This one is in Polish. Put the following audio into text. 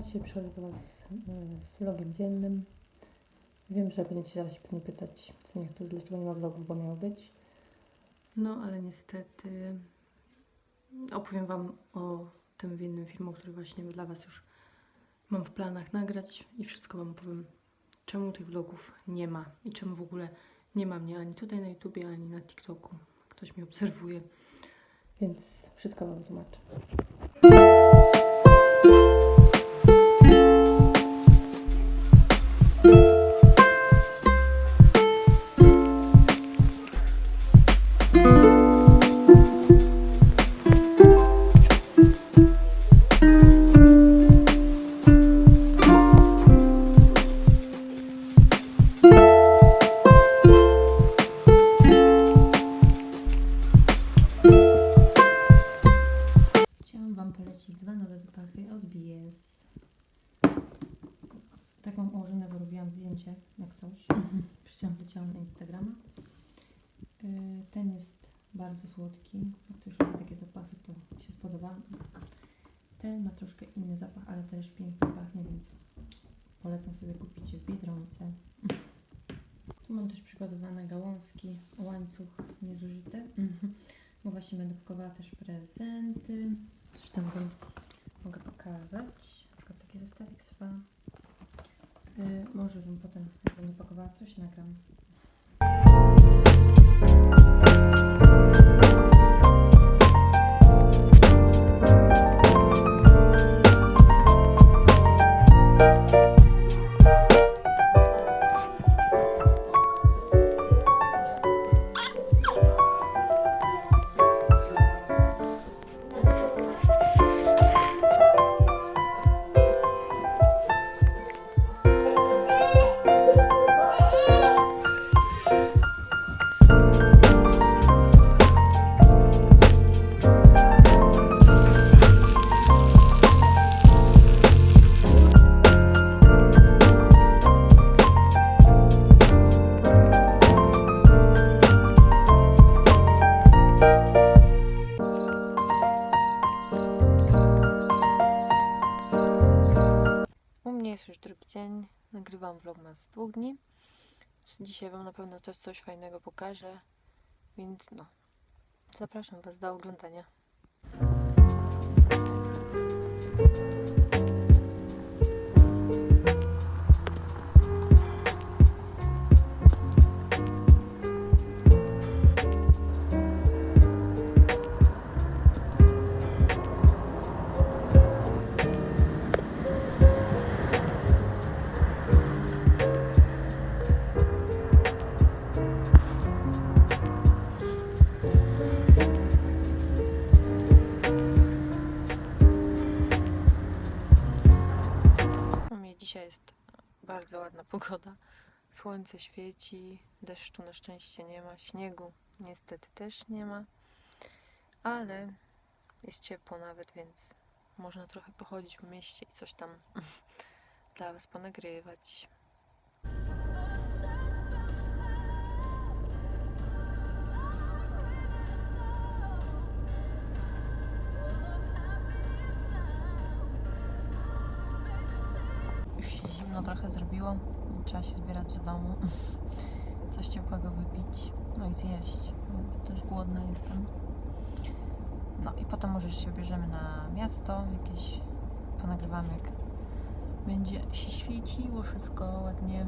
przychodzę do Was e, z vlogiem dziennym. Wiem, że będziecie zaraz się pewnie pytać, co niektórzy, dlaczego nie ma vlogów, bo miało być. No, ale niestety opowiem Wam o tym w innym filmu, który właśnie dla Was już mam w planach nagrać i wszystko Wam opowiem, czemu tych vlogów nie ma i czemu w ogóle nie ma mnie ani tutaj na YouTubie, ani na TikToku. Ktoś mnie obserwuje, więc wszystko Wam wytłumaczę. Wam polecić dwa nowe zapachy od BS. Tak mam ułożone, bo robiłam zdjęcie, jak coś. Przecież leciałam na Instagrama. Yy, Ten jest bardzo słodki. Jak ktoś lubi takie zapachy, to się spodoba. Ten ma troszkę inny zapach, ale też pięknie pachnie, więc polecam sobie kupić w Biedronce. Tu mam też przygotowane gałązki, łańcuch niezużyty. Bo właśnie będę pakowała też prezenty. Coś tam wam mogę pokazać. Na przykład taki zestawik z fa. Y, może wam potem, jak będę pakowała coś, nagram. Jest już drugi dzień. Nagrywam vlogmas z dwóch dni. Dzisiaj Wam na pewno też coś fajnego pokażę. Więc no, zapraszam Was do oglądania. Dzisiaj jest bardzo ładna pogoda. Słońce świeci, deszczu na szczęście nie ma, śniegu niestety też nie ma, ale jest ciepło nawet, więc można trochę pochodzić w mieście i coś tam dla Was ponagrywać. Zimno trochę zrobiło. Trzeba się zbierać do domu. Coś ciepłego wypić. No i zjeść. Też głodna jestem. No i potem może się bierzemy na miasto. Jakieś ponagrywamy jak będzie się świeciło wszystko ładnie.